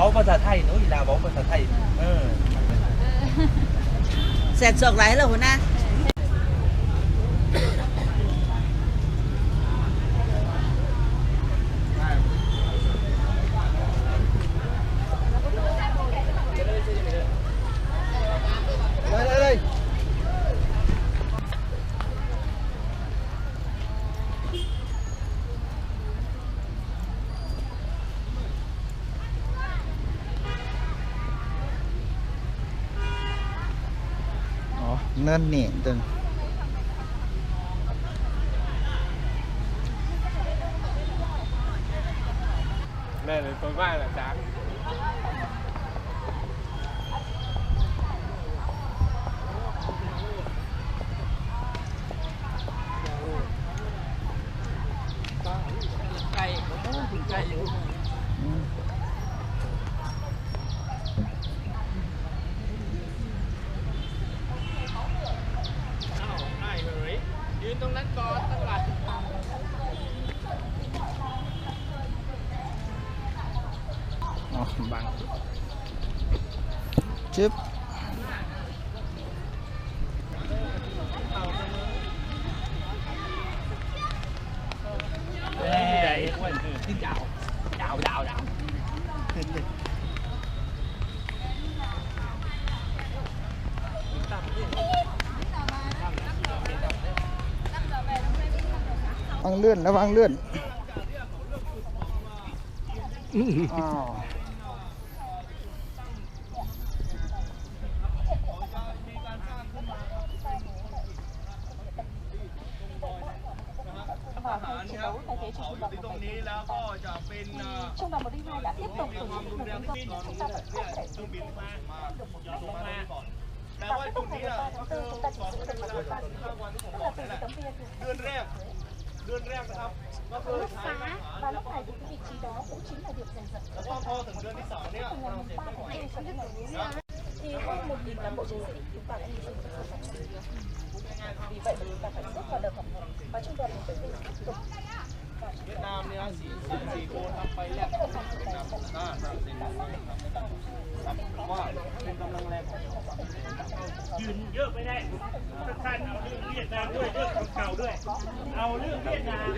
ว้าภาษาไทยเนาะอีลาเว้าภาษาไทย เออ แสนสอกไหลแล้วหัวหน้า Ồ, nên nè từng Này là tối mai là sáng ยืน ตรงนั้นก่อนตั้งหลัก Ồ, bằng Chip đây Văng lươn, nó văng lươn Ồ. Trung đoàn 102 đã tiếp tục tổ chức lực lượng tấn công chúng ta vẫn không thể tiếp tục và tiếp tục ngày 13 tháng 4 chúng ta chỉ giữ được một ba tức là từ tấm bia เดือนแรก เดือนแรกนะครับ ก็คือ lúc ใช้ phá và lúc này thì cái vị trí đó cũng chính là điểm giành giật แล้วก็พอถึงเดือน Lúc phá và lúc này thì cái vị trí đó cũng chính là điểm giành giật của bọn họ. Từ ngày 3 tháng 2 cho đến ngày thì hơn 1.000 cán bộ chiến sĩ chúng ta đã hy sinh trong cuộc Vì vậy mà chúng ta phải bước vào đợt học tập. Và chúng ta phải tiếp tục เวียดนามเนี่ยสี่สี่โคนทำไปแรกนะครับน่าจะเป็นว่าเป็นกำลังแรงของยืนเยอะไม่ได้ท่านเอาเรื่องเวียดนามด้วยเรื่องเก่าด้วย เอาเรื่องเวียดนาม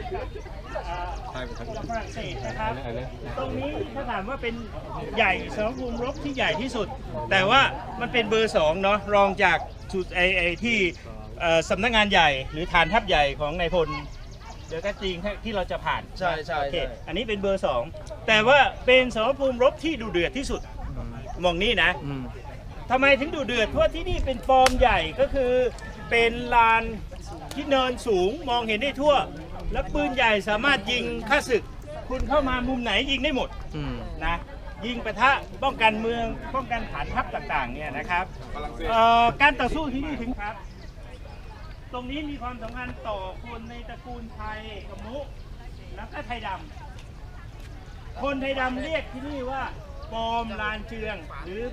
อ่ากับฝรั่งเศสนะครับ ตรงนี้ถ้าถามว่าเป็นใหญ่สองภูมิรบที่ใหญ่ที่สุด แต่ว่ามันเป็นเบอร์สองเนาะรองจากสุดไอไอที่สำนักงานใหญ่หรือฐานทัพใหญ่ของนายพล ดี๋ยวก็จริงที่เราจะผ่านใช่ใช่โอเคใช่ อันนี้เป็นเบอร์สองแต่ว่าเป็นสมรภูมิรบที่ดูเดือดที่สุดมองนี่นะ Ừ. ทำไมถึงดูเดือด เพราะว่าที่นี่เป็นฟอร์มใหญ่ก็คือเป็นลานที่เนินสูงมองเห็นได้ทั่ว และปืนใหญ่สามารถยิงข้าศึก คุณเข้ามามุมไหนยิงได้หมด Ừ. นะยิงปะทะป้องกันเมืองป้องกันฐานทัพต่างๆเนี่ยนะครับเอ่อการต่อสู้ที่นี่ถึงครับ ตรงนี้มีความสำคัญต่อคนในตระกูลไทยกมุแล้วก็ไทยดำคนไทยดำเรียกที่นี่ว่าปอมลานเจือง หรือ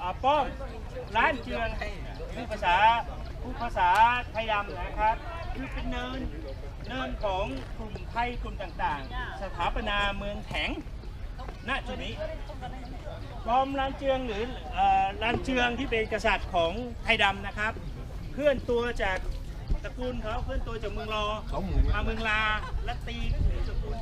อป้อมลานเจืองคือภาษาผู้ภาษาไทยดำนะครับ คือเป็นเนินเนินของกลุ่มไทยกลุ่มต่างๆ สถาปนาเมืองแข็งณจุดนี้ปอมลานเจืองหรืออลานเจืองที่เป็นกษัตริย์ของไทยดำนะครับ เคลื่อนตัวจาก ตระกูลเขาเคลื่อนตัวจากเมืองรอมาเมืองลาและตีหรือตระกูล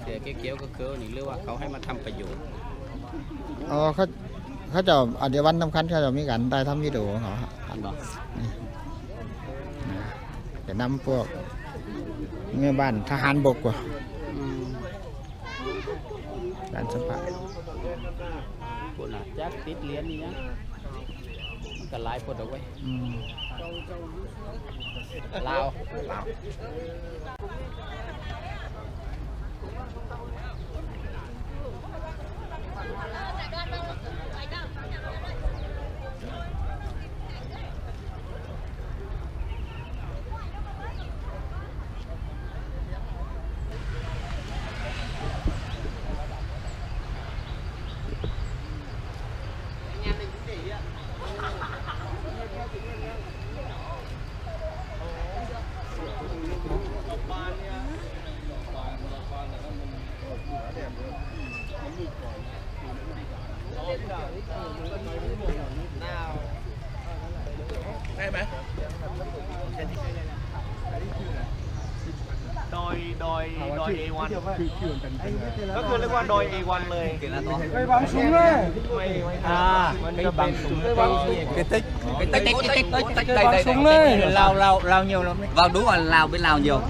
เสียเกี้ยวๆก็คือนี่เรียกว่าเขาให้มาทำประโยชน์ Ồ, เขาเขาจะอะเดี๋ยววันสำคัญเขาจะมีการได้ทำวิดีโอของเขาอันบอก จะนำพวกเมื่อบ้านทหารบกว่าการสัมผัสคนอะจักติดเหรียญนี่นะมันก็หลายคนเอาไว้อืมลาว ดอยเอวันก็คือเรียกว่าดอยเอวันเลยไปบังสูงเลยไม่ไม่อ่ามันก็บังสูง cái tích cái tích cái tích tích tích Cái đây bằng đây súng đây đấy. lao lao lao nhiều lắm đấy vào đúng rồi lào bên lào nhiều Ồ,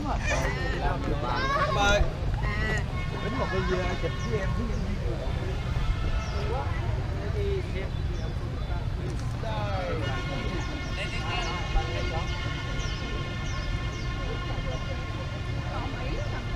thẳng. Đồ